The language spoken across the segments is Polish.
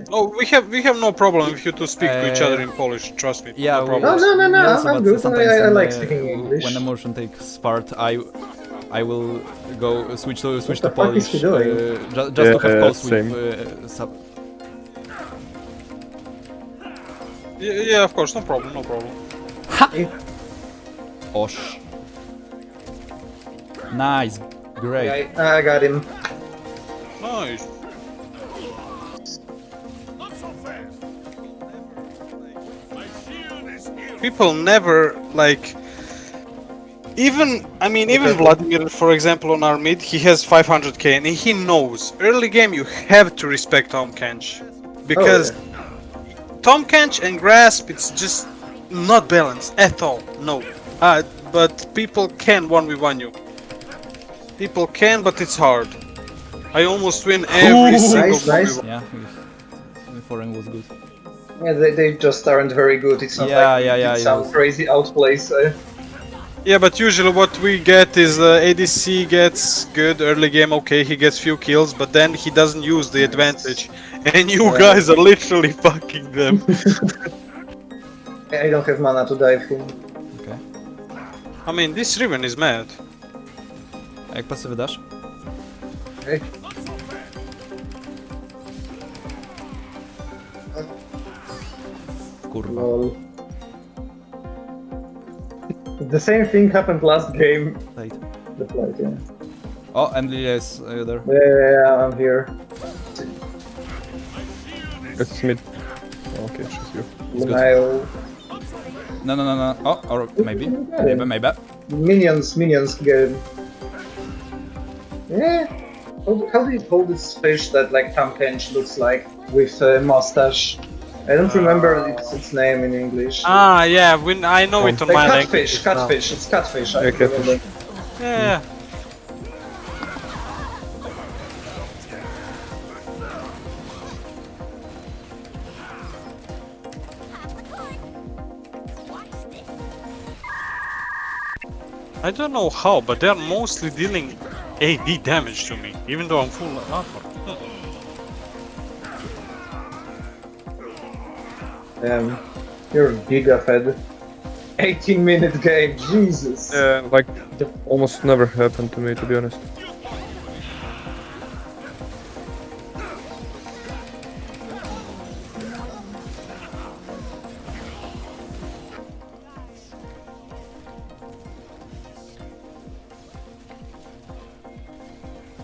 okay. Oh, we have we have no problem if you two speak to each Uh, other in Polish. Trust me. Yeah, no we- problem. No, no, no, no, yes, I'm but good. I, sometimes I, I when, like uh, speaking English. When emotion takes part, I I will go switch to switch the to fuck is Polish he doing? uh, ju- just to have Yeah, calls same. with uh, sub. Yeah, yeah, of course, no problem, no problem. Osh. Nice, great. I, I got him. Nice. People never like. Even I mean, even Okay. Vladimir, for example, on our mid, he has 500k, and he knows early game you have to respect Tom Kench because Tom Kench and Grasp, it's just not balanced at all. No, uh, but people can one v one you. People can, but it's hard. I almost win every Ooh, single nice, nice. Yeah, the foreign was good. Yeah, they, they just aren't very good. It's not Yeah, like yeah, yeah, it's it some was- crazy outplays. Uh, Yeah, but usually what we get is uh, ADC gets good early game. Okay, he gets few kills, but then he doesn't use the advantage, and you Yeah. guys are literally fucking them. I don't have mana to dive him. Okay. I mean, this Riven is mad. A jak pasywy dasz? Okay. Kurwa. Lol. The same thing happened last game. Late. The flight, yeah. Oh, and Lilia is uh, there. Yeah, yeah, yeah, I'm here. It's mid. Oh, okay, she's you. good. Denial. No, no, no, no. Oh, or maybe. Maybe, maybe. Minions, minions game. Yeah. How, how do you call this fish that like Tom Kench looks like with a mustache? I don't remember its, its name in English. Ah, yeah, when I know it on The my catfish, language. catfish, it's catfish. I Yeah, catfish. remember. Yeah. I don't know how, but they're mostly dealing AD damage to me, even though I'm full armor. Um, you're giga fed. 18 minute game, Jesus. Yeah, like almost never happened to me to be honest.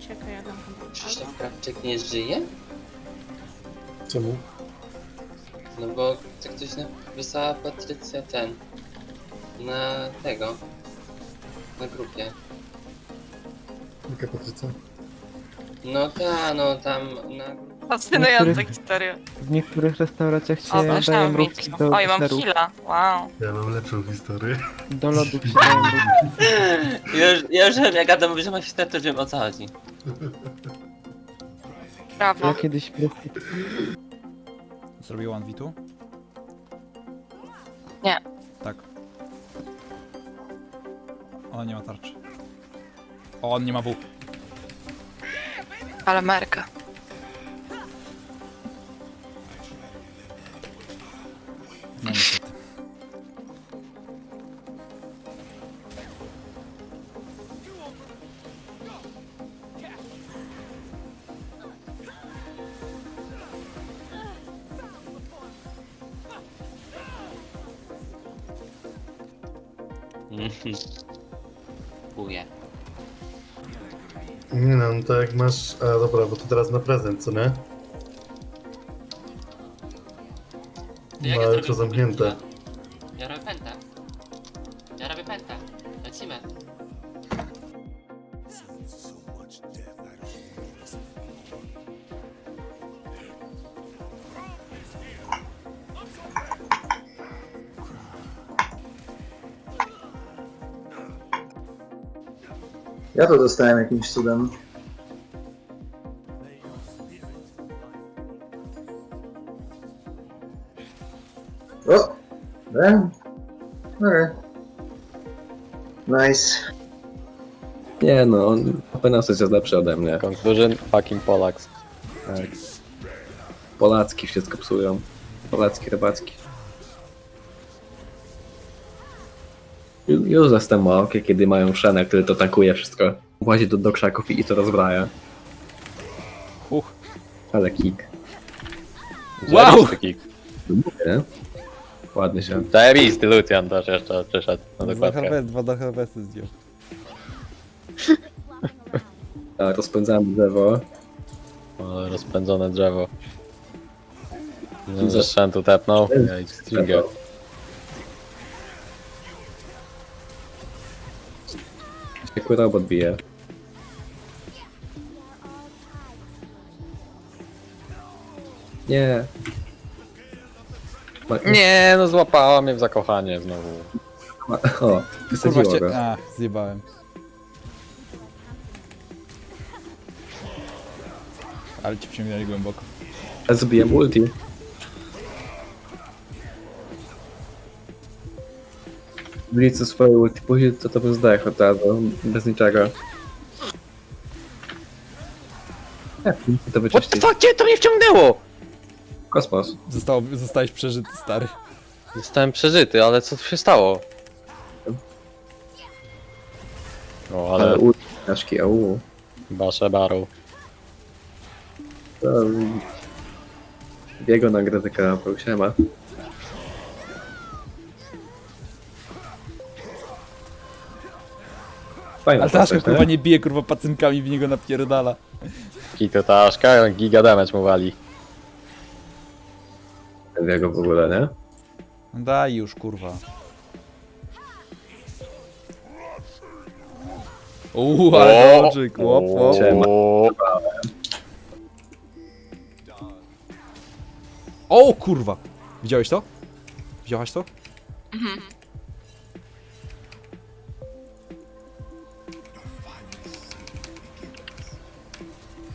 Czekaj, ja dam Krzysztof Krawczyk nie żyje? Czemu? No bo tak ktoś na... wysłała Patrycja ten... Na tego... Na grupie. Jaka Patrycja? No ta, no tam na... Fascynująca historia. W niektórych restauracjach się O, daje myślałam mrówki mieć. do Oj, mam deserów. killa. Wow. Ja mam lepszą historię. Do lodów się daje mrówki. Już, ja już wiem, jak Adam mówi, że ma to już wiem o co chodzi. Brawo. Ja kiedyś mrówki Zrobił 1v2? Nie. Tak. O, nie ma tarczy. O, on nie ma W. Ale merka. Chuje. Nie no, no to jak masz... A dobra, bo to teraz na prezent, co nie? Jak No, ale to zamknięte. Ja to dostałem jakimś cudem. O! Damn. Okay. Nice. Nie no, on Openasus jest lepszy ode mnie. Conclusion, fucking Polaks. Tak. Polacki wszystko psują. Polacki, rybacki. Ju- Już jestem małkie, kiedy mają szenę, który to tankuje wszystko. Włazi do, do krzaków i, to rozbraja. Uch. Ale kick. Wow! Zajebisty kick. No mówię? Ładny się. Zajebisty Lucian też jeszcze przyszedł na Za dokładkę. harvest, dwa do harvesty zdjął. Tak, rozpędzamy drzewo. Ale rozpędzone drzewo. Ze szczętu tepnął. Ja i. Jakby robot bije. Nie. Ma, Nie, no złapała mnie w zakochanie znowu. ma, o, Kurwa, wysadziło go. A, zjebałem. Ale ci wciągnęli głęboko. Ja zbiję multi. Blicu swoje ulti, później to to by zdech od razu, bez niczego. Jak to What the fuck, gdzie to mnie wciągnęło? Kosmos. Zostało, zostałeś przeżyty, stary. Zostałem przeżyty, ale co tu się stało? O, Ale ale ulti, naszki, au. basze barą. To... Biego siema. Fajna Ale Taszka kurwa nie? nie bije, kurwa pacynkami w niego napierdala. Kito taszka, giga damage mu wali. Biego w ogóle, nie? Daj już, kurwa. Uuu, ale dodżyk, łop. O, O kurwa! Widziałeś to? Widziałaś to? Koks.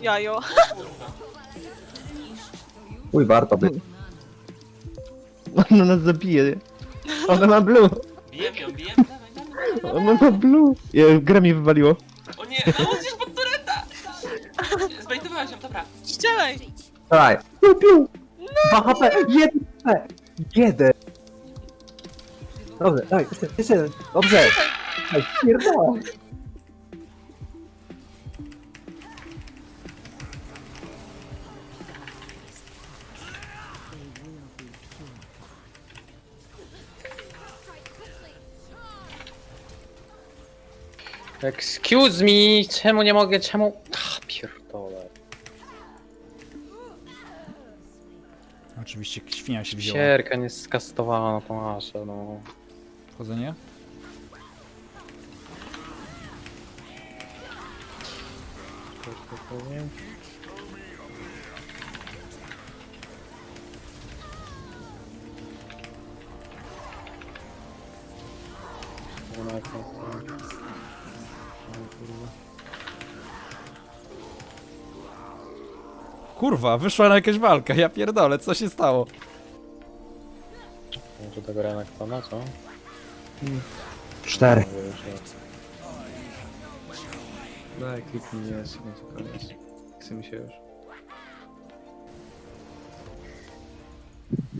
Jajo. Uj, warto by. Ona nas zabije. Ona ma blue. Bijem ją, bijem? Ona ma blue. Je, gra mi wywaliło. O nie, no musisz pod tureta! Zbejtowałeś ją, dobra. Ścielej. Daj. Piu, piu. 2 HP, 1 HP. 1. Dobrze, daj, jeszcze, jeszcze jeden. Dobrze. Daj, pierdolę. Excuse me, czemu nie mogę, czemu... Ah, pierdolę. Oczywiście świnia się wzięła. Sierka nie skastowała na tą aszę, no. Wchodzenie? Kurwa, wyszła na jakaś walka, ja pierdolę, co się stało? Może tego Renaktona, co? 4. No, już nie. Daj, kliknij, jest, no to koniec. Chce mi się już.